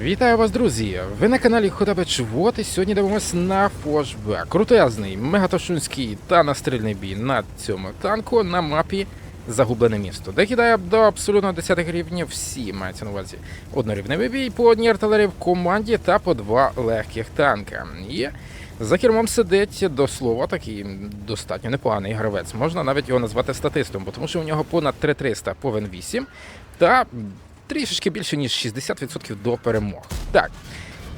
Вітаю вас, друзі! Ви на каналі Хотабеч Вот і сьогодні дивимося на фошбек. Крутезний, мегатошунський та настрільний бій на цьому танку на мапі Загублене місто, де кидає до абсолютно 10 рівнів всі мається на увазі однорівневий бій по одній артилерії в команді та по два легких танка. І за кермом сидить до слова такий достатньо непоганий гравець. Можна навіть його назвати статистом, бо тому що у нього понад 3300 повен 8 та трішечки більше ніж 60% до перемог. Так.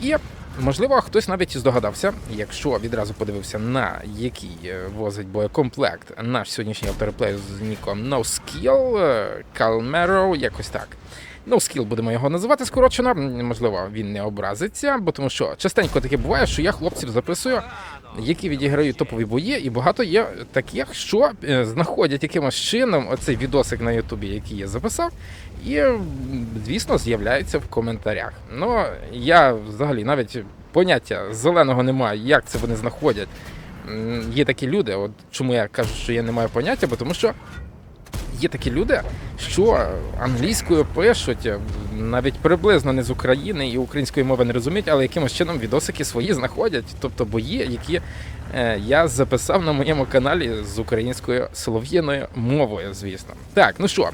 І можливо, хтось навіть здогадався, якщо відразу подивився на який е, возить боєкомплект наш сьогоднішній автореплей з ніком No Skill, е, Calmero, якось так. No Skill будемо його називати скорочено. Можливо, він не образиться, бо тому що частенько таке буває, що я хлопців записую, які відіграють топові бої, і багато є таких, що е, знаходять якимось чином оцей відосик на Ютубі, який я записав, і, звісно, з'являються в коментарях. Ну, я взагалі навіть поняття зеленого немає, як це вони знаходять. Є такі люди, от чому я кажу, що я не маю поняття, бо тому що є такі люди, що англійською пишуть, е, навіть приблизно не з України і української мови не розуміють, але якимось чином відосики свої знаходять, тобто бої, які е, я записав на моєму каналі з українською солов'їною мовою, звісно. Так, ну що.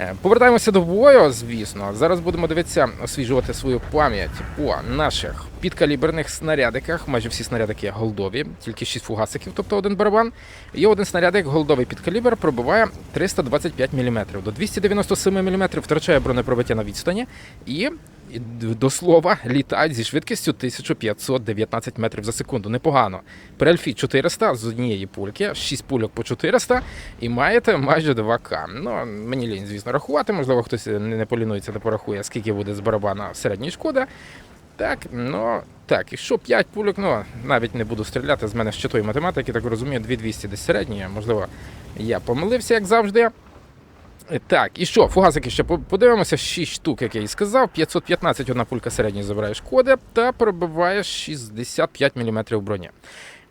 Е, Повертаємося до бою, звісно. Зараз будемо дивитися, освіжувати свою пам'ять по наших підкаліберних снарядиках. Майже всі снарядики голдові, тільки 6 фугасиків, тобто один барабан. І один снарядик голдовий підкалібр, пробиває 325 мм. До 297 мм втрачає бронепробиття на відстані і. До слова, літають зі швидкістю 1519 метрів за секунду. Непогано. При альфі 400 з однієї пульки, 6 пульок по 400 і маєте майже 2К. Ну, мені лінь, звісно, рахувати. Можливо, хтось не, полінується та порахує, скільки буде з барабана середньої шкоди. Так, ну так, і що 5 пульок, ну навіть не буду стріляти з мене з читої математики, так розумію, 2200 десь середні. Можливо, я помилився, як завжди. Так, і що, фугасики ще подивимося, 6 штук, як я і сказав, 515 одна пулька середньої забирає шкоди та пробиває 65 мм броні.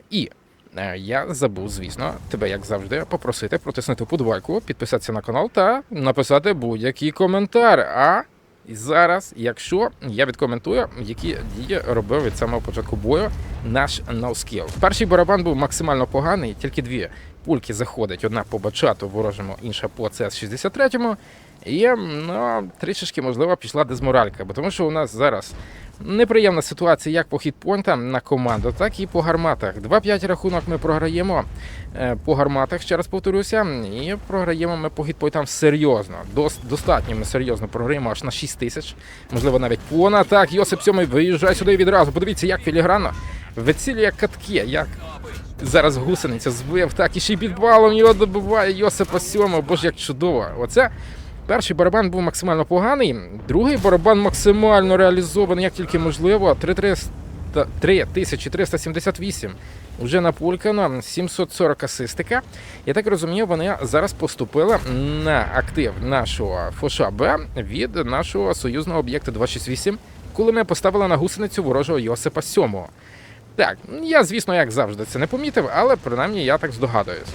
І е, я забув, звісно, тебе, як завжди, попросити протиснути подвайку, підписатися на канал та написати будь-який коментар. А зараз, якщо я відкоментую, які дії робив від самого початку бою наш ноускіл. Перший барабан був максимально поганий, тільки дві пульки заходить. Одна по бачату ворожому, інша по ЦС-63. І ну, трішечки, можливо, пішла дезморалька, бо тому що у нас зараз неприємна ситуація як по хітпойнтам на команду, так і по гарматах. 2-5 рахунок ми програємо е, по гарматах, ще раз повторюся, і програємо ми по хітпойнтам серйозно. Дос, достатньо ми серйозно програємо аж на 6 тисяч, можливо, навіть понад. Так, Йосип Сьомий виїжджай сюди відразу. Подивіться, як філігранно вицілює катки, як зараз гусениця збив, так і ще й підпалом його добиває Йосипа Сьомого. Боже, як чудово. Оце перший барабан був максимально поганий, другий барабан максимально реалізований, як тільки можливо. 3300 3378 вже напулькано, 740 асистика. Я так розумію, вони зараз поступили на актив нашого Фоша Б від нашого союзного об'єкта 268, коли ми поставили на гусеницю ворожого Йосипа Сьомого. Так, я, звісно, як завжди, це не помітив, але принаймні я так здогадуюсь.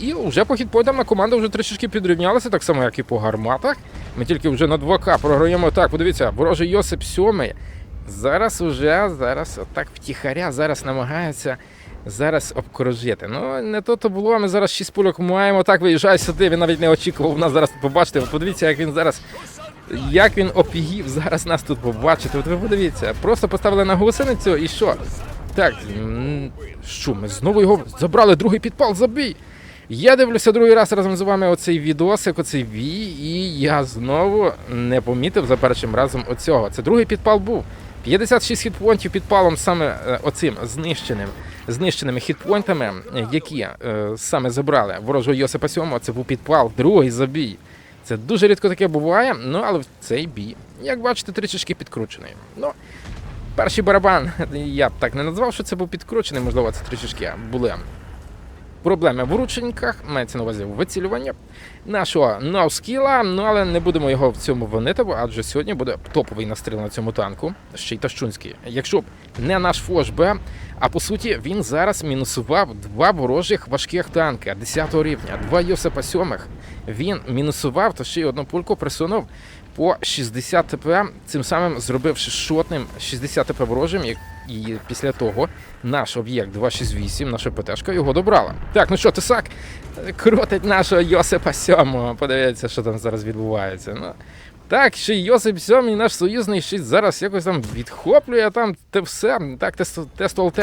І вже по хітпойнтам на команда вже трішечки підрівнялася, так само, як і по гарматах. Ми тільки вже на 2К програємо. Так, подивіться, ворожий Йосип Сьомий. Зараз уже, зараз так втіхаря, зараз намагається зараз обкружити. Ну, не то то було, ми зараз 6 пульок маємо. Так, виїжджає сюди, він навіть не очікував нас зараз побачити. Подивіться, як він зараз. Як він опігів зараз нас тут побачити. От ви подивіться, просто поставили на гусеницю і що? Так, що, ми знову його забрали, другий підпал, забій. Я дивлюся другий раз разом з вами оцей відосик, оцей вій, і я знову не помітив за першим разом оцього. Це другий підпал був. 56 хітпоінтів підпалом саме е, оцим знищеним, знищеними хітпоінтами, які е, саме забрали ворожого Йосипа Сьомого, це був підпал, другий забій. Це дуже рідко таке буває, ну але в цей бій, як бачите, трішечки підкручений. Ну, перший барабан, я б так не назвав, що це був підкручений, можливо, це трішечки були проблеми в рученьках, мається на увазі в вицілюванні нашого ноускіла, ну але не будемо його в цьому винити, адже сьогодні буде топовий настріл на цьому танку, ще й тащунський. Якщо б не наш Фош Б, а по суті він зараз мінусував два ворожих важких танки 10 рівня, два Йосипа сьомих. Він мінусував, то ще й одну пульку присунув по 60 ТП, цим самим зробивши шотним 60 ТП ворожим, і після того наш об'єкт 268, наша ПТшка його добрала. Так, ну що, Тесак е, крутить нашого Йосипа Сьомого. Подивіться, що там зараз відбувається. Ну, так, й Йосип Сьомий, наш союзний, й зараз якось там відхоплює там те все. Так, тест ОЛТ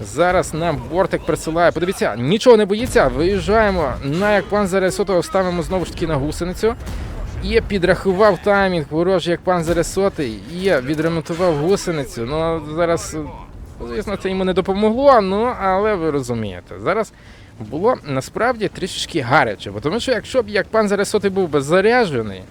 зараз нам бортик присилає. Подивіться, нічого не боїться. Виїжджаємо на як пан Заресотого ставимо знову ж таки на гусеницю. І підрахував таймінг ворожий, як пан Заресотий, і відремонтував гусеницю. Ну зараз, звісно, це йому не допомогло, ну але ви розумієте, зараз було насправді трішечки гаряче, бо тому що якщо б як пан Заресотий був би заряджений,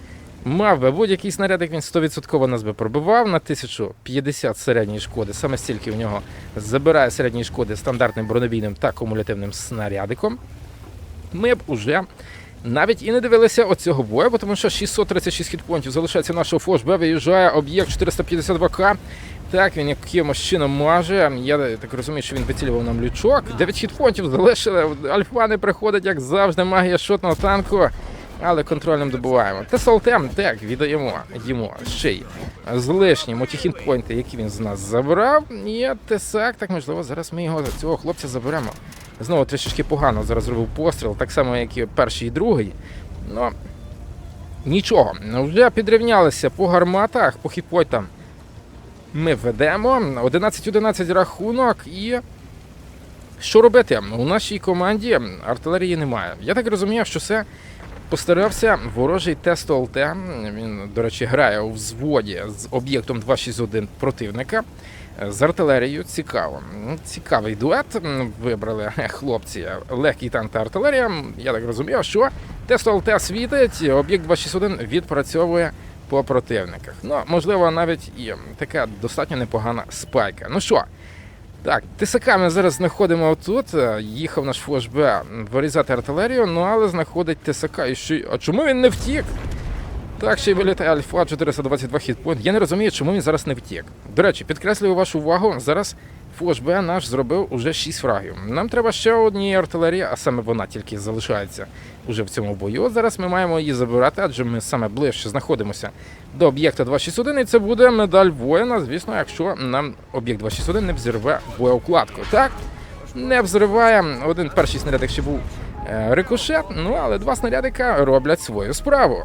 мав би будь-який снаряд, як він 100% нас би пробивав на 1050 середньої шкоди. Саме стільки в нього забирає середньої шкоди стандартним бронебійним та кумулятивним снарядиком. Ми б уже навіть і не дивилися оцього бою, бо тому що 636 хітпонтів залишається нашого фошбе, виїжджає об'єкт 452К. Так, він якимось чином маже. Я так розумію, що він вицілював нам лючок. 9 хітпонтів залишили. Альфа не приходить, як завжди, магія шотного танку. Але контрольним добуваємо. Тесалтем, так, віддаємо йому ще й з лишнім оті які він з нас забрав. І тесак, так можливо, зараз ми його цього хлопця заберемо. Знову трішечки погано зараз зробив постріл, так само, як і перший і другий. Ну, нічого, вже підрівнялися по гарматах, по хітпойтам. Ми ведемо 11-11 рахунок і. Що робити? У нашій команді артилерії немає. Я так розумію, що це постарався ворожий тест ОЛТ. Він, до речі, грає у взводі з об'єктом 261 противника. З артилерією цікаво. Цікавий дует вибрали хлопці. Легкий танк та артилерія. Я так розумію, що тест ОЛТ світить, об'єкт 261 відпрацьовує по противниках. Ну, можливо, навіть і така достатньо непогана спайка. Ну що, так, ТСК ми зараз знаходимо тут. Е, Їхав наш ФОШБ вирізати артилерію, ну але знаходить ТСК і що... А чому він не втік? Так, ще й вилітає Альфа 422 хітпоінт. Я не розумію, чому він зараз не втік. До речі, підкреслюю вашу увагу. Зараз ФОШБ наш зробив уже 6 фрагів. Нам треба ще однієї артилерії, а саме вона тільки залишається уже в цьому бою. Зараз ми маємо її забирати, адже ми саме ближче знаходимося до об'єкта 261, і це буде медаль воїна, звісно, якщо нам об'єкт 261 не взірве боєукладку. Так, не взриває. Один перший снаряд ще був е, рикошет, ну але два снарядика роблять свою справу.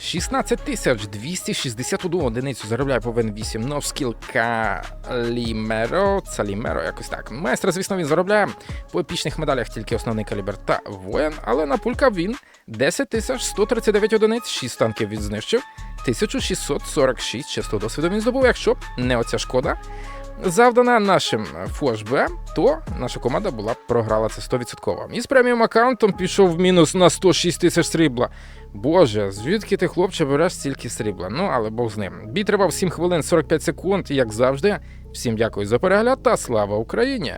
16 тисяч 261 одиницю заробляє повинен 8 новскіл Калімеро, Цалімеро, якось так. Майстер, звісно, він заробляє по епічних медалях тільки основний калібр та воїн, але на пульках він 10 тисяч 139 одиниць, 6 танків він знищив, 1646 чистого досвіду він здобув, якщо не оця шкода. Завдана нашим ФОШБ, то наша команда була програла це 100%. І з преміум аккаунтом пішов в мінус на 106 тисяч срібла. Боже, звідки ти, хлопче, береш стільки срібла? Ну, але Бог з ним. Бій тривав 7 хвилин 45 секунд, і як завжди. Всім дякую за перегляд та слава Україні!